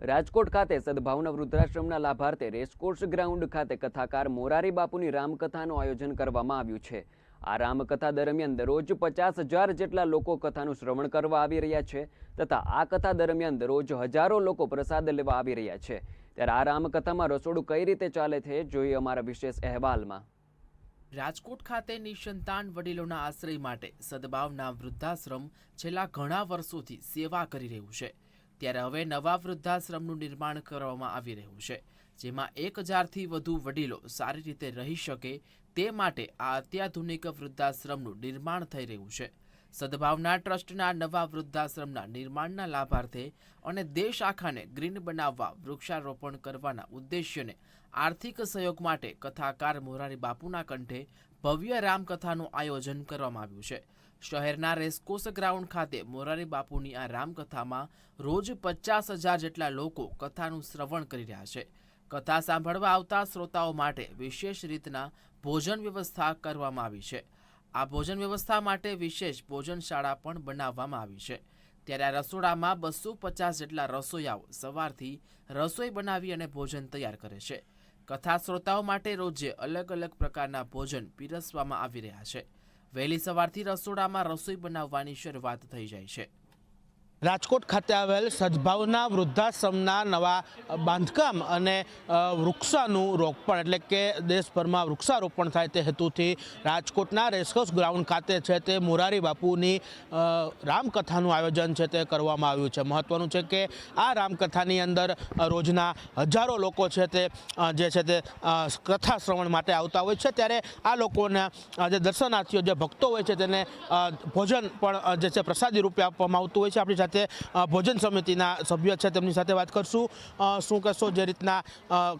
રાજકોટ ખાતે સદભાવના વૃદ્ધાશ્રમના લાભાર્થે racecourse ground ખાતે કથાકાર મોરારી બાપુની રામકથાનું આયોજન કરવામાં આવ્યું છે. આ રામકથા દરમિયાન દરરોજ પચાસ હજાર જેટલા લોકો કથાનું શ્રવણ કરવા આવી રહ્યા છે તથા આ કથા દરમિયાન દરરોજ હજારો લોકો પ્રસાદ લેવા આવી રહ્યા છે. ત્યારે આ રામકથામાં રસોડું કઈ રીતે ચાલે છે, જોઈએ અમારા વિશેષ અહેવાલમાં. રાજકોટ ખાતે નિસંતાન વડીલોના આશ્રય માટે સદભાવના વૃદ્ધાશ્રમ છેલ્લા ઘણા વર્ષોથી સેવા કરી રહ્યું છે. ત્યારે હવે નવા વૃદ્ધાશ્રમનું નિર્માણ કરવામાં આવી રહ્યું છે, જેમાં એક હજારથી વધુ વડીલો સારી રીતે રહી શકે તે માટે આ અત્યાધુનિક વૃદ્ધાશ્રમનું નિર્માણ થઈ રહ્યું છે. સદભાવના ટ્રસ્ટના નવા વૃદ્ધાશ્રમના નિર્માણના લાભાર્થે અને દેશ આખાને ગ્રીન બનાવવા વૃક્ષારોપણ કરવાના ઉદ્દેશ્યને આર્થિક સહયોગ માટે કથાકાર મોરારી બાપુના કંઠે ભવ્ય રામકથાનું આયોજન કરવામાં આવ્યું છે. શહેરના રેસકોસ ગ્રાઉન્ડ ખાતે મોરારી બાપુની આ રામકથામાં રોજ પચાસ હજાર જેટલા લોકો કથાનું શ્રવણ કરી રહ્યા છે. કથા સાંભળવા આવતા શ્રોતાઓ માટે વિશેષ રીતના ભોજન વ્યવસ્થા કરવામાં આવી છે. આ ભોજન વ્યવસ્થા માટે વિશેષ ભોજનશાળા પણ બનાવવામાં આવી છે. ત્યારે આ રસોડામાં બસો પચાસ જેટલા રસોઈયાઓ સવારથી રસોઈ બનાવી અને ભોજન તૈયાર કરે છે. કથા શ્રોતાઓ માટે રોજે અલગ અલગ પ્રકારના ભોજન પીરસવામાં આવી રહ્યા છે. વહેલી સવારથી રસોડામાં રસોઈ બનાવવાની શરૂઆત થઈ જાય છે. રાજકોટ ખાતે આવેલ સદભાવના વૃદ્ધાશ્રમના નવા બાંધકામ અને વૃક્ષાનું રોપણ એટલે કે દેશભરમાં વૃક્ષારોપણ થાય તે હેતુથી રાજકોટના રેસકોર્સ ગ્રાઉન્ડ ખાતે છે તે મોરારી બાપુની રામકથાનું આયોજન છે તે કરવામાં આવ્યું છે. મહત્ત્વનું છે કે આ રામકથાની અંદર રોજના હજારો લોકો છે તે જે છે તે કથા શ્રવણ માટે આવતા હોય છે. ત્યારે આ લોકોના જે દર્શનાર્થીઓ, જે ભક્તો હોય છે તેને ભોજન પણ જે છે પ્રસાદી રૂપે આપવામાં આવતું હોય છે. આપણી સાથે ભોજન સમિતિના સભ્ય છે, તેમની સાથે વાત કરશું. શું કહેશો, જે રીતના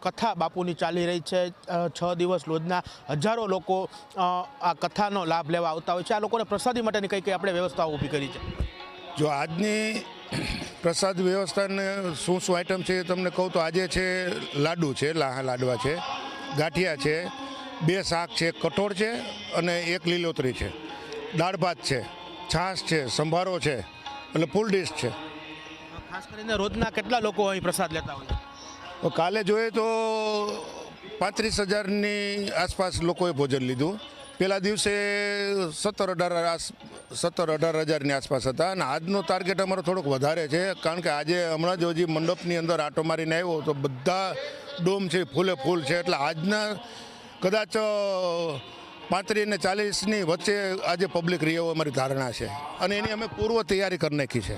કથા બાપુની ચાલી રહી છે છ દિવસ રોજના હજારો લોકો આ કથાનો લાભ લેવા આવતા હોય છે. આ લોકોને પ્રસાદી માટેની કઈ કઈ આપણે વ્યવસ્થાઓ ઊભી કરી છે? જો આજની પ્રસાદ વ્યવસ્થાને શું શું આઈટમ છે તમને કહું તો આજે છે લાડુ છે લાહા લાડવા છે, ગાંઠિયા છે, બે શાક છે, કઠોળ છે અને એક લીલોતરી છે. દાળ ભાત છે, છાશ છે, સંભારો છે અને ફૂલ ડીશ છે. ખાસ કરીને રોજના કેટલા લોકો અહીં પ્રસાદ લેતા હોય તો કાલે જોઈએ તો પાંત્રીસ હજારની આસપાસ લોકોએ ભોજન લીધું. પહેલા દિવસે સત્તર અઢાર આસ સત્તર અઢાર હજારની આસપાસ હતા અને આજનો ટાર્ગેટ અમારો થોડોક વધારે છે કારણ કે આજે હમણાં જ હજી મંડપની અંદર આટો મારીને આવ્યો તો બધા ડોમ છે ફૂલે ફૂલ છે. એટલે આજના કદાચ પાંત્રીસ ને ચાલીસની વચ્ચે આજે પબ્લિક રહી એવું અમારી ધારણા છે. અને એની અમે પૂર્વ તૈયારી કરી નાખી છે.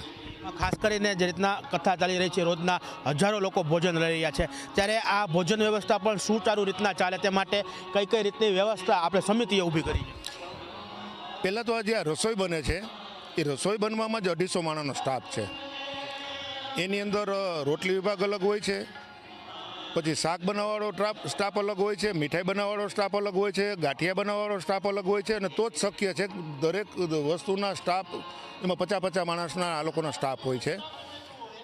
ખાસ કરીને જે રીતના કથા ચાલી રહી છે રોજના હજારો લોકો ભોજન લઈ રહ્યા છે. ત્યારે આ ભોજન વ્યવસ્થા પણ સુચારુ રીતના ચાલે તે માટે કઈ કઈ રીતની વ્યવસ્થા આપણે સમિતિએ ઊભી કરી પહેલાં તો આજે આ રસોઈ બને છે. એ રસોઈ બનવામાં જ અઢીસો માણસનો સ્ટાફ છે. એની અંદર રોટલી વિભાગ અલગ હોય છે. પછી શાક બનાવવાળો સ્ટાફ અલગ હોય છે, મીઠાઈ બનાવવાળો સ્ટાફ અલગ હોય છે, ગાંઠિયા બનાવવાળો સ્ટાફ અલગ હોય છે, અને તો જ શક્ય છે દરેક વસ્તુના સ્ટાફ, એમાં પચાસ પચાસ માણસના, આ લોકોના સ્ટાફ હોય છે.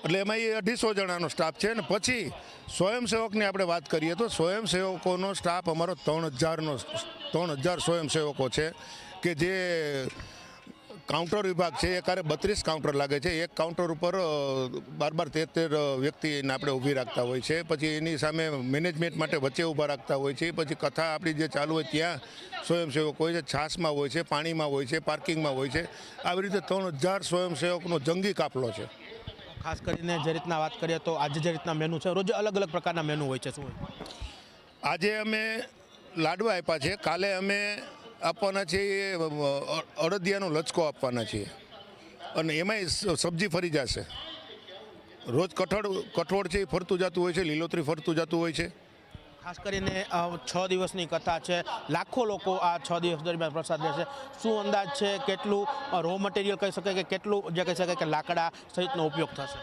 એટલે એમાં એ અઢીસો જણાનો સ્ટાફ છે, અને પછી સ્વયંસેવકની આપણે વાત કરીએ તો સ્વયંસેવકોનો સ્ટાફ અમારો ત્રણ હજારનો, ત્રણ હજાર સ્વયંસેવકો છે, કે જે કાઉન્ટર વિભાગ છે એ કારે બત્રીસ કાઉન્ટર લાગે છે એક કાઉન્ટર ઉપર બાર બાર તેર વ્યક્તિને આપણે ઊભી રાખતા હોય છે. પછી એની સામે મેનેજમેન્ટ માટે વચ્ચે ઊભા રાખતા હોય છે. પછી કથા આપણી જે ચાલુ હોય ત્યાં સ્વયંસેવક હોય છે છાસમાં હોય છે પાણીમાં હોય છે પાર્કિંગમાં હોય છે. આવી રીતે ત્રણ હજાર સ્વયંસેવકનો જંગી કાફલો છે. ખાસ કરીને જે રીતના વાત કરીએ તો આજે જે રીતના મેનુ છે રોજ અલગ અલગ પ્રકારના મેનુ હોય છે શું આજે અમે લાડવા આપ્યા છે. કાલે અમે આપવાના છે એ અડદિયાનો લચકો આપવાના છીએ અને એમાંય સબ્જી ફરી જશે. રોજ કઠોળ કઠોળ છે એ ફરતું જતું હોય છે, લીલોતરી ફરતું જતું હોય છે. ખાસ કરીને છ દિવસની કથા છે. લાખો લોકો આ છ દિવસ દરમિયાન પ્રસાદ લેશે શું અંદાજ છે? કેટલું રો મટીરિયલ કહી શકાય કે કેટલું, જે કહી શકાય કે લાકડા સહિતનો ઉપયોગ થશે?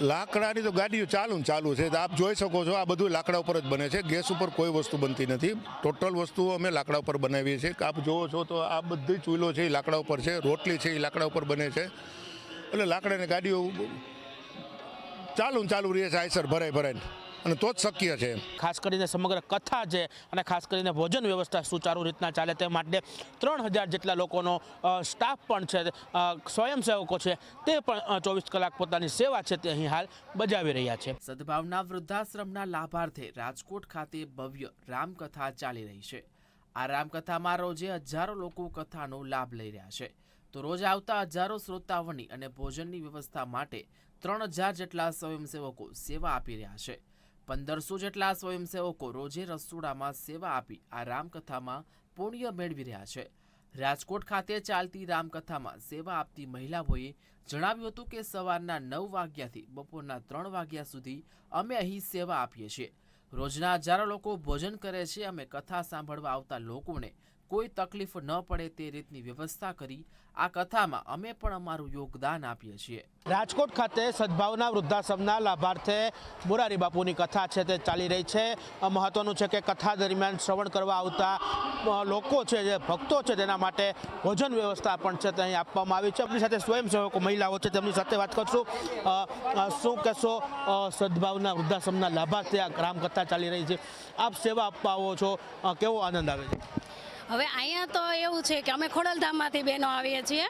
લાકડાની તો ગાડીઓ ચાલુ ચાલુ છે. આપ જોઈ શકો છો આ બધું લાકડા ઉપર જ બને છે. ગેસ ઉપર કોઈ વસ્તુ બનતી નથી. ટોટલ વસ્તુઓ અમે લાકડા ઉપર બનાવીએ છીએ. કે આપ જોવો છો તો આ બધી ચૂલો છે એ લાકડા ઉપર છે. રોટલી છે એ લાકડા ઉપર બને છે. એટલે લાકડાની ગાડીઓ ચાલુ ચાલુ રહે છે. આયસર ભરાય ભરાય અને તો જ શક્ય છે. ખાસ કરીને સમગ્ર કથા છે અને ખાસ કરીને ભોજન વ્યવસ્થા સુચારુ રીતના ચાલે તે માટે ત્રણ હજાર જેટલા લોકોનો સ્ટાફ પણ છે સ્વયંસેવકો છે તે પણ ચોવીસ કલાક પોતાની સેવા છે તે અહીં હાલ બજાવી રહ્યા છે. સદભાવના વૃદ્ધાશ્રમના લાભાર્થે રાજકોટ ખાતે ભવ્ય રામકથા ચાલી રહી છે. આ રામકથામાં રોજે હજારો લોકો કથાનો લાભ લઈ રહ્યા છે. તો રોજ આવતા હજારો શ્રોતાઓની અને ભોજનની વ્યવસ્થા માટે ત્રણ હજાર જેટલા સ્વયંસેવકો સેવા આપી રહ્યા છે. પંદરસો જેટલા સ્વયંસેવકો રોજે રસોડામાં સેવા આપી આ રામકથામાં પુણ્ય મેળવી રહ્યા છે. રાજકોટ ખાતે ચાલતી રામકથામાં સેવા આપતી મહિલાઓએ જણાવ્યું હતું કે સવારના નવ વાગ્યાથી બપોરના ત્રણ વાગ્યા સુધી અમે અહીં સેવા આપીએ છીએ. રોજના હજારો લોકો ભોજન કરે છે, અમે કથા સાંભળવા આવતા લોકોને કોઈ તકલીફ ન પડે તે રીતની વ્યવસ્થા કરી આ કથામાં અમે પણ અમારું યોગદાન આપીએ છીએ. રાજકોટ ખાતે સદભાવના વૃદ્ધાશ્રમના લાભાર્થે મોરારી બાપુની કથા છે તે ચાલી રહી છે. મહત્વનું છે કે કથા દરમિયાન શ્રવણ કરવા આવતા લોકો છે જે ભક્તો છે તેના માટે ભોજન વ્યવસ્થા પણ છે તે અહીં આપવામાં આવી છે. આપણી સાથે સ્વયંસેવકો મહિલાઓ છે તેમની સાથે વાત કરશું. શું કહેશો? સદભાવના વૃદ્ધાશ્રમના લાભાર્થે આ રામકથા ચાલી રહી છે. આપ સેવા આપવા આવો છો. કેવો આનંદ આવે છે? હવે અહીંયા તો એવું છે કે અમે ખોડલધામમાંથી બહેનો આવીએ છીએ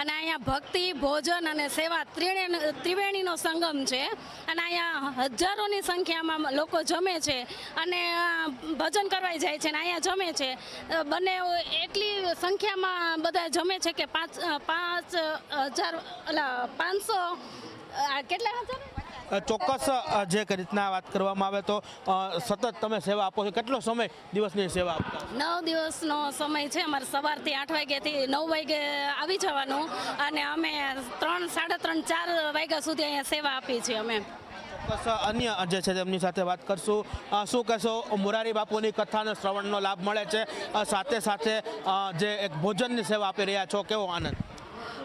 અને અહીંયા ભક્તિ, ભોજન અને સેવા ત્રિવેણી, ત્રિવેણીનો સંગમ છે. અને અહીંયા હજારોની સંખ્યામાં લોકો જમે છે અને ભજન કરવા જાય છે અને અહીંયા જમે છે. બંને એટલી સંખ્યામાં બધા જમે છે કે પાંચ પાંચ હજાર એટલે પાંચસો કેટલા હજાર? ચોક્કસ જે રીતના વાત કરવામાં આવે તો સતત તમે સેવા આપો છો. કેટલો સમય દિવસની સેવા આપતા નવ દિવસનો સમય છે. અમારે સવારથી આઠ વાગ્યાથી નવ વાગે આવી જવાનું અને અમે ત્રણ સાડા ત્રણ ચાર વાગ્યા સુધી અહીંયા સેવા આપી છીએ અમે. ચોક્કસ અન્ય જે છે તેમની સાથે વાત કરશું. શું કહેશો? મોરારી બાપુની કથાનો શ્રવણનો લાભ મળે છે. સાથે સાથે જે એક ભોજનની સેવા આપી રહ્યા છો કેવો આનંદ?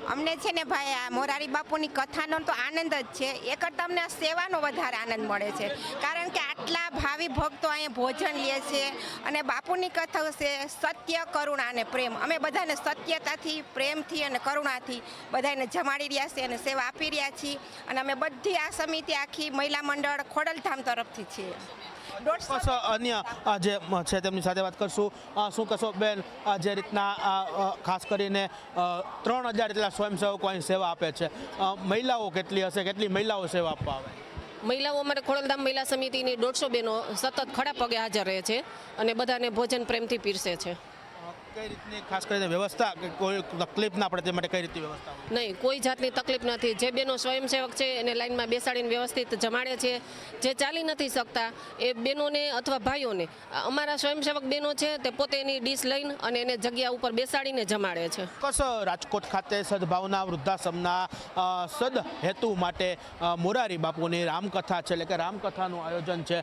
અમને છે ને ભાઈ, આ મોરારી બાપુની કથાનો તો આનંદ જ છે. એ કરતાં અમને સેવાનો વધારે આનંદ મળે છે. કારણ કે આટલા ભાવિ ભક્તો અહીંયા ભોજન લે છે અને બાપુની કથા છે સત્ય, કરુણા અને પ્રેમ. અમે બધાને સત્યતાથી, પ્રેમથી અને કરુણાથી બધાને જમાડી રહ્યા છે અને સેવા આપી રહ્યા છીએ. અને અમે બધી આ સમિતિ આખી મહિલા મંડળ ખોડલધામ તરફથી છીએ. ચોક્કસ અન્ય અ, જે છે તેમની સાથે વાત કરશું. શું કશો બેન જે રીતના ખાસ કરીને ત્રણ હજાર જેટલા સ્વયંસેવકો અહીં સેવા આપે છે. મહિલાઓ કેટલી હશે? કેટલી મહિલાઓ સેવા આપવા આવે? મહિલાઓ અમારે ખોડલધામ મહિલા સમિતિની દોઢસો બહેનો સતત ખડા પગે હાજર રહે છે અને બધાને ભોજન પ્રેમથી પીરસે છે. કઈ રીતની ખાસ કરીને વ્યવસ્થા કે કોઈ તકલીફ ના પડે તે માટે કઈ રીતની વ્યવસ્થા નહીં કોઈ જાતની તકલીફ નથી. જે બેનો સ્વયંસેવક છે એને લાઇનમાં બેસાડીને વ્યવસ્થિત જમાડે છે. જે ચાલી નથી શકતા એ બહેનોને અથવા ભાઈઓને. અમારા સ્વયંસેવક બહેનો છે તે પોતે એની ડીશ લઈને અને એને જગ્યા ઉપર બેસાડીને જમાડે છે. કસ રાજકોટ ખાતે સદભાવના વૃદ્ધાશ્રમના સદ હેતુ માટે મોરારી બાપુની રામકથા છે એટલે કે રામકથાનું આયોજન છે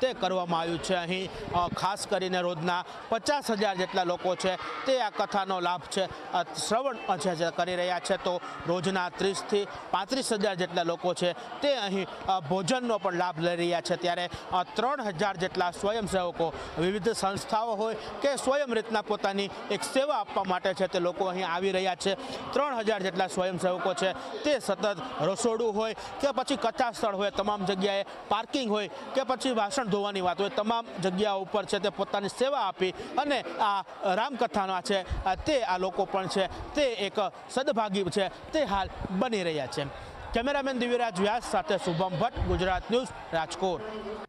તે કરવામાં આવ્યું છે. અહીં ખાસ કરીને રોજના પચાસ હજાર જેટલા લોકો છે તે આ કથાનો લાભ છે. શ્રવણ જે કરી રહ્યા છે તો રોજના ત્રીસથી પાંત્રીસ હજાર જેટલા લોકો છે તે અહીં ભોજનનો પણ લાભ લઈ રહ્યા છે. ત્યારે ત્રણ હજાર જેટલા સ્વયંસેવકો, વિવિધ સંસ્થાઓ હોય કે સ્વયં રીતના પોતાની એક સેવા આપવા માટે છે તે લોકો અહીં આવી રહ્યા છે. ત્રણ હજાર જેટલા સ્વયંસેવકો છે તે સતત રસોડું હોય કે પછી કથા સ્થળ હોય, તમામ જગ્યાએ પાર્કિંગ હોય કે પછી વાસણ ધોવાની વાત હોય, તમામ જગ્યાઓ ઉપર છે તે પોતાની સેવા આપી અને આ રામકથાના છે. તે આ લોકો પણ છે. તે એક સદભાગી છે. તે હાલ બની રહ્યા છે. કેમેરામેન દિવ્યરાજ વ્યાસ સાથે શુભમ ભટ્ટ, ગુજરાત ન્યૂઝ રાજકોટ.